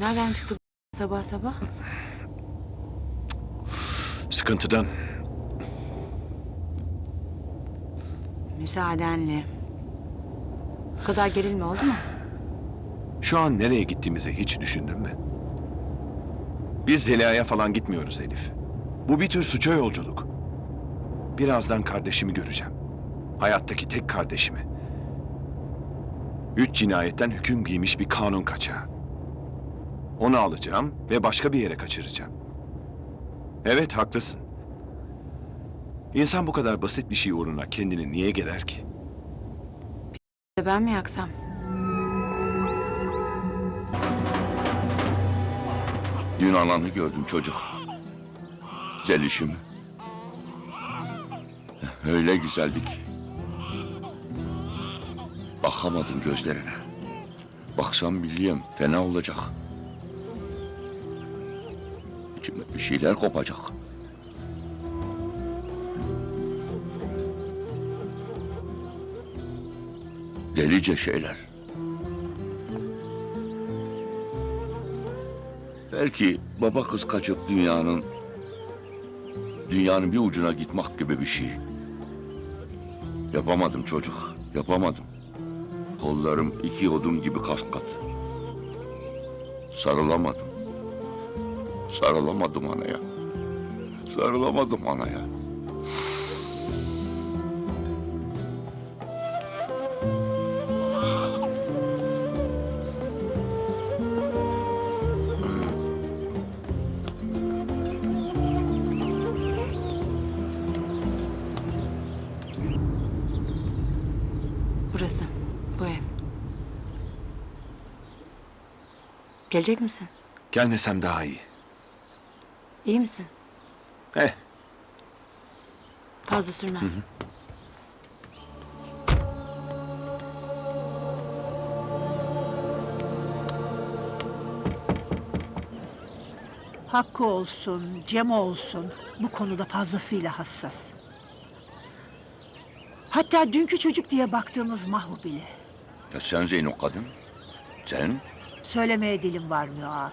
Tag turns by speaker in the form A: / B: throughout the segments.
A: Nereden çıktı bu sabah sabah?
B: Sıkıntıdan.
A: Müsaadenle. Bu kadar gerilme oldu mu?
B: Şu an nereye gittiğimizi hiç düşündün mü? Biz Zeliha'ya falan gitmiyoruz Elif. Bu bir tür suça yolculuk. Birazdan kardeşimi göreceğim. Hayattaki tek kardeşimi. Üç cinayetten hüküm giymiş bir kanun kaçağı. Onu alacağım ve başka bir yere kaçıracağım. Evet haklısın. İnsan bu kadar basit bir şey uğruna kendini niye gerer ki?
A: Ben mi yaksam?
C: Dün ananı gördüm çocuk. Zelişimi. Öyle güzeldi ki. Bakamadım gözlerine. Baksam biliyorum fena olacak. İçimde bir şeyler kopacak. Delice şeyler. Belki baba kız kaçıp dünyanın dünyanın bir ucuna gitmek gibi bir şey. Yapamadım çocuk, yapamadım. Kollarım iki odun gibi kaskat. Sarılamadım. Sarılamadım anaya. Sarılamadım anaya.
A: Burası. Bu ev. Gelecek misin?
B: Gelmesem daha iyi.
A: İyi misin?
B: Eh,
A: Fazla sürmez.
D: Hakkı olsun, Cem olsun bu konuda fazlasıyla hassas. Hatta dünkü çocuk diye baktığımız Mahu bile.
C: Ya sen Zeyno kadın? Sen?
D: Söylemeye dilim varmıyor ağa.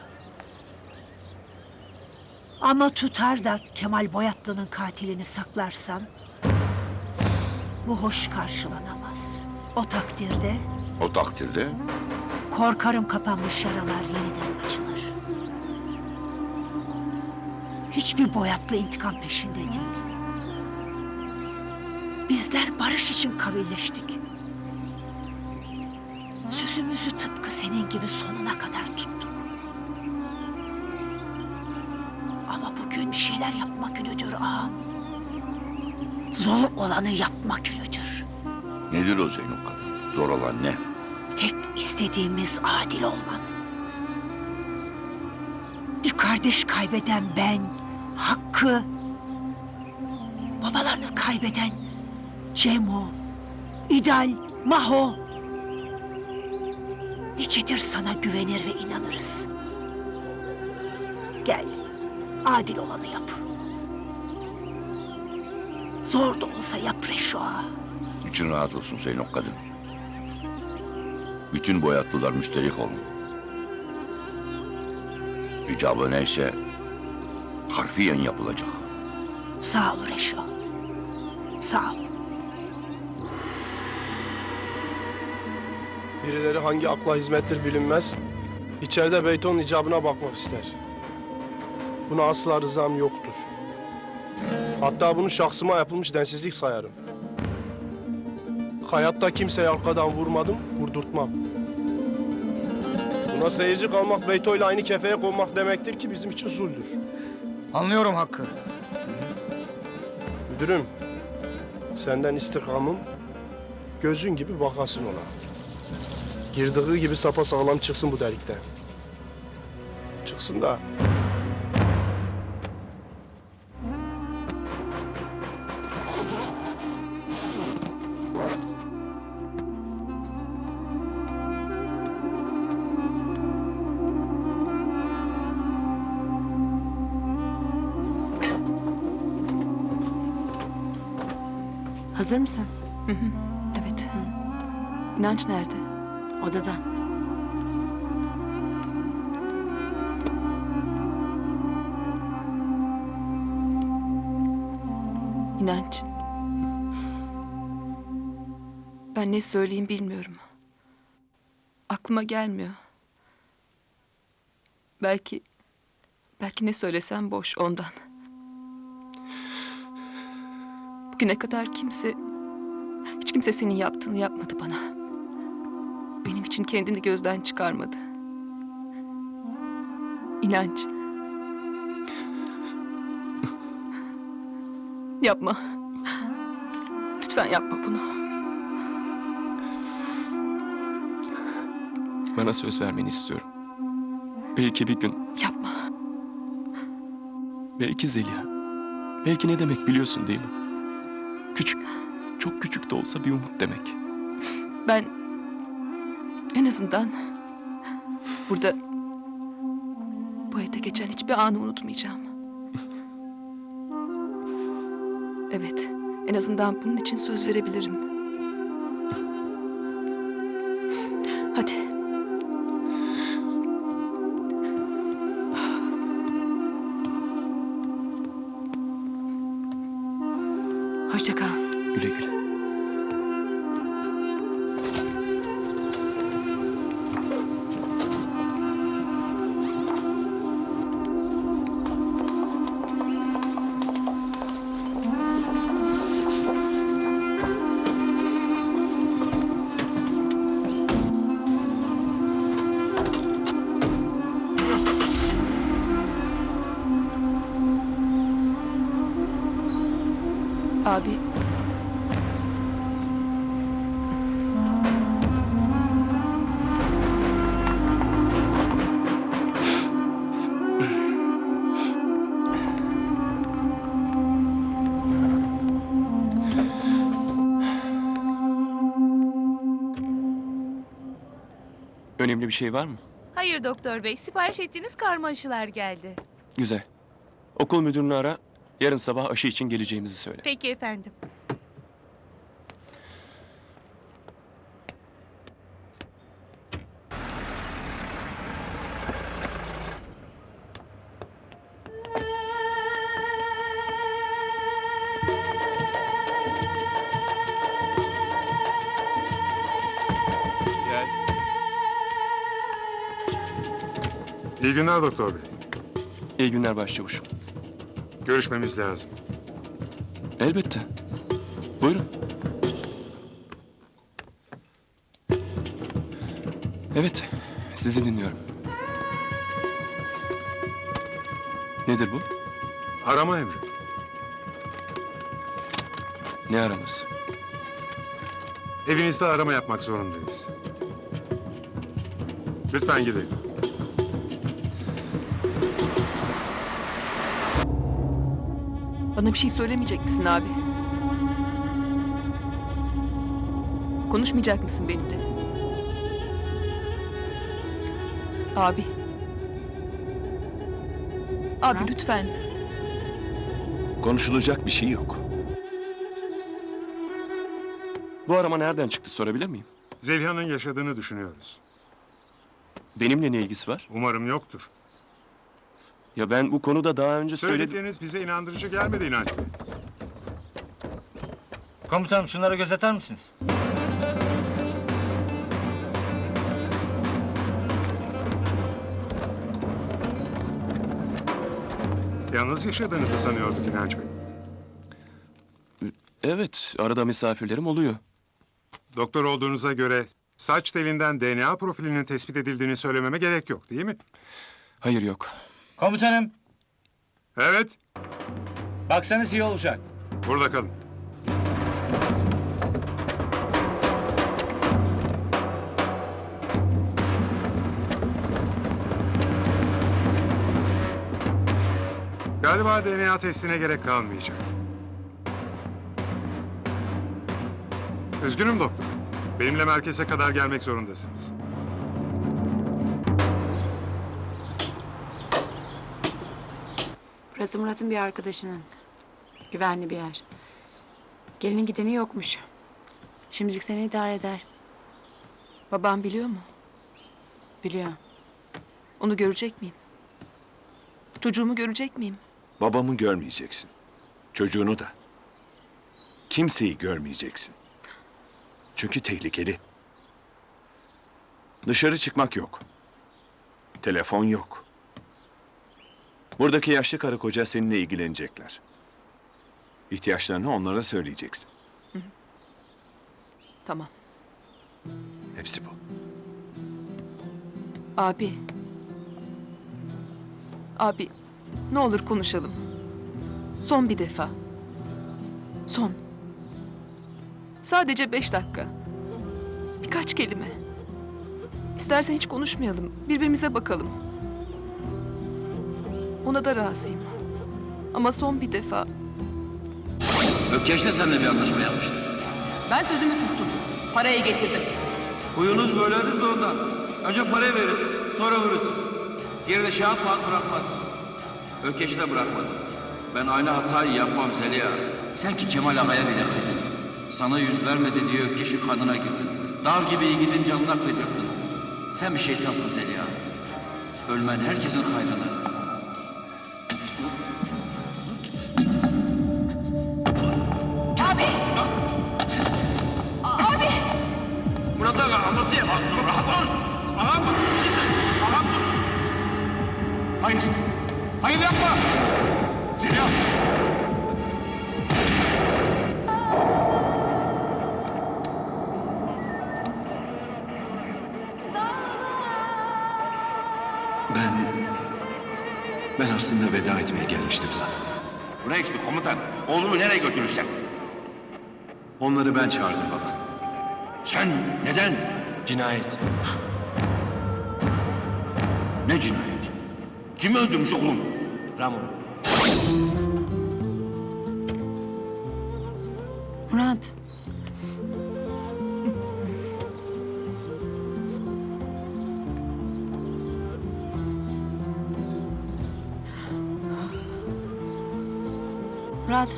D: Ama tutar da Kemal Boyatlı'nın katilini saklarsan... ...bu hoş karşılanamaz. O takdirde
C: O takdirde
D: korkarım kapanmış yaralar yeniden açılır. Hiçbir Boyatlı intikam peşinde değil. Bizler barış için kavilleştik. Sözümüzü tıpkı senin gibi sonuna kadar tuttuk. Şeyler yapma günüdür ağam. Zor olanı yapma günüdür.
C: nedir o Zeyno kadın? Zor olan ne?
D: Tek istediğimiz adil olman. Bir kardeş kaybeden ben, Hakkı. Babalarını kaybeden Cemo, İdal, Maho. Nicedir sana güvenir ve inanırız. Gel, adil olanı yap. Zor da olsa yap Reşo ağa.
C: İçin rahat olsun Zeyno kadın. Bütün boyatlılar müşterik olun. İcabı neyse harfiyen yapılacak.
D: Sağ ol Reşo. Sağ ol.
E: Birileri hangi akla hizmettir bilinmez. İçeride Beyton'un icabına bakmak ister. Buna asla rızam yoktur. Hatta bunu şahsıma yapılmış densizlik sayarım. Hayatta kimseyi arkadan vurmadım, vurdurtmam. Buna seyirci kalmak, Beyto'yla aynı kefeye konmak demektir ki bizim için zuldür.
F: Anlıyorum Hakkı.
E: Müdürüm, senden istirhamım gözün gibi bakasın ona. Girdiği gibi sapasağlam çıksın bu delikten. Çıksın da
A: misin? Hı hı.
G: Evet. Hı. İnanç nerede?
A: Odada.
G: İnanç. Ben ne söyleyeyim bilmiyorum. Aklıma gelmiyor. Belki... Belki ne söylesem boş ondan. Bugüne kadar kimse Kimse senin yaptığını yapmadı bana. Benim için kendini gözden çıkarmadı. İnanç. Yapma. Lütfen yapma bunu.
H: Bana söz vermeni istiyorum. Belki bir gün,
G: Yapma.
H: belki Zeliha. Belki ne demek biliyorsun değil mi? Küçük, çok küçük de olsa bir umut demek.
G: Ben en azından burada bu evde geçen hiçbir anı unutmayacağım. Evet, en azından bunun için söz verebilirim. Hadi.
A: Hoşça kal.
H: Güle güle.
G: Abi.
H: Önemli bir şey var mı?
I: Hayır doktor bey, sipariş ettiğiniz karma aşılar geldi.
H: Güzel. Okul müdürünü ara. Yarın sabah aşı için geleceğimizi söyle.
I: Peki efendim.
J: İyi günler doktor bey.
H: İyi günler başçavuşum.
J: Görüşmemiz lazım.
H: Elbette. Buyurun. Evet, sizi dinliyorum. Nedir bu?
J: Arama emri.
H: Ne araması?
J: Evinizde arama yapmak zorundayız. Lütfen gidin.
G: Bana bir şey söylemeyecek misin abi? Konuşmayacak mısın benimle? Abi. Abi
A: Murat?
G: lütfen.
B: Konuşulacak bir şey yok.
H: Bu arama nereden çıktı sorabilir miyim?
J: Zeliha'nın yaşadığını düşünüyoruz.
H: Benimle ne ilgisi var?
J: Umarım yoktur.
H: Ya ben bu konuda daha önce söyledim.
J: Söyledikleriniz bize inandırıcı gelmedi İnanç Bey.
F: Komutanım şunlara göz atar mısınız?
J: Yalnız yaşadığınızı sanıyorduk İnanç Bey.
H: Evet, arada misafirlerim oluyor.
J: Doktor olduğunuza göre saç telinden DNA profilinin tespit edildiğini söylememe gerek yok değil mi?
H: Hayır yok.
F: Komutanım,
J: Evet,
F: baksanız iyi olacak.
J: burada kalın. Galiba DNA testine gerek kalmayacak. Üzgünüm doktor. Benimle merkeze kadar gelmek zorundasınız.
A: Burası Murat'ın bir arkadaşının. Güvenli bir yer. Gelinin gideni yokmuş. Şimdilik seni idare eder.
G: Babam biliyor mu?
A: Biliyor.
G: Onu görecek miyim? Çocuğumu görecek miyim?
B: Babamı görmeyeceksin. Çocuğunu da. Kimseyi görmeyeceksin. Çünkü tehlikeli. Dışarı çıkmak yok. Telefon yok. Buradaki yaşlı karı koca seninle ilgilenecekler. İhtiyaçlarını onlara söyleyeceksin.
G: Tamam.
B: Hepsi bu.
G: Abi. Abi ne olur konuşalım. Son bir defa. Son. Sadece beş dakika. Birkaç kelime. İstersen hiç konuşmayalım. Birbirimize bakalım. Ona da razıyım. Ama son bir defa.
K: Ökkeş'le seninle bir anlaşma yapmıştı.
G: Ben sözümü tuttum. Parayı getirdim.
K: Huyunuz böyledir de ondan. Önce parayı verirsiniz, sonra vurursunuz. Geride şahit maat bırakmazsınız. Ökkeş'i de bırakmadı. Ben aynı hatayı yapmam Zeliha. Sen ki Kemal Ağa'ya bile kıydın. Sana yüz vermedi diye Ökkeş'in kanına girdin. Dar gibi yiğidin canına kıydırttın. Sen bir şeytansın Zeliha. Ölmen herkesin hayrına. Ağa anlatayım. Ağam, ağam bir şey söyle. Ağam dur.
B: Hayır. Hayır yapma. Zeliha. Ben... Ben aslında veda etmeye gelmiştim sana.
C: Buraya işte komutan. Oğlumu nereye götürürsen.
B: Onları ben çağırdım baba.
C: Sen neden?
E: Cinayet.
C: Ne cinayet? Kim öldürmüş oğlum?
E: Ramon.
A: Murat. Murat.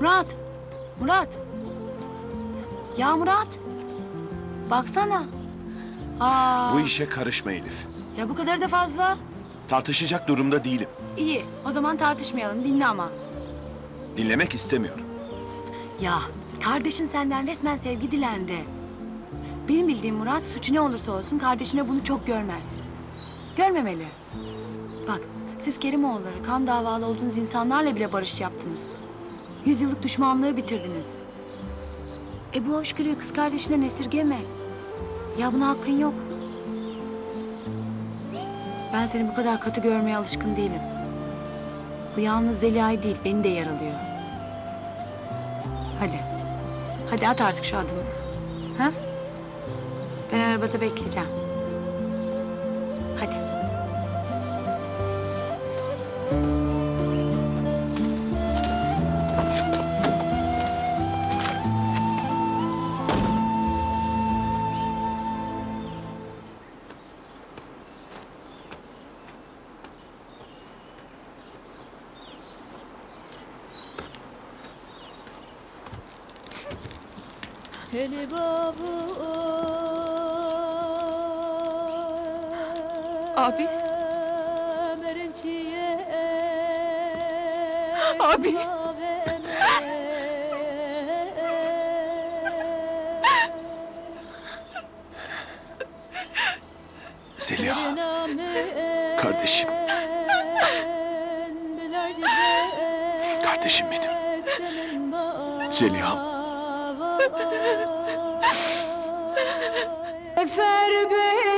A: Murat. Murat. Ya Murat. Baksana. Aa,
B: Bu işe karışma Elif.
A: ya bu kadar da fazla.
B: Tartışacak durumda değilim.
A: İyi. O zaman tartışmayalım. Dinle ama.
B: Dinlemek istemiyorum.
A: Ya kardeşin senden resmen sevgi dilendi. Benim bildiğim Murat suçu ne olursa olsun kardeşine bunu çok görmez. Görmemeli. Bak siz Kerimoğulları kan davalı olduğunuz insanlarla bile barış yaptınız. Yüzyıllık düşmanlığı bitirdiniz. E bu hoşgörüyü kız kardeşine esirgeme. Ya buna hakkın yok. Ben seni bu kadar katı görmeye alışkın değilim. Bu yalnız Zeliha'yı değil beni de yaralıyor. Hadi. Hadi at artık şu adımı. Ha? Ben arabada bekleyeceğim. Hadi.
G: Abi. Abi.
B: Zeliha. Kardeşim. Kardeşim benim. Zeliha'm.
A: Efer beni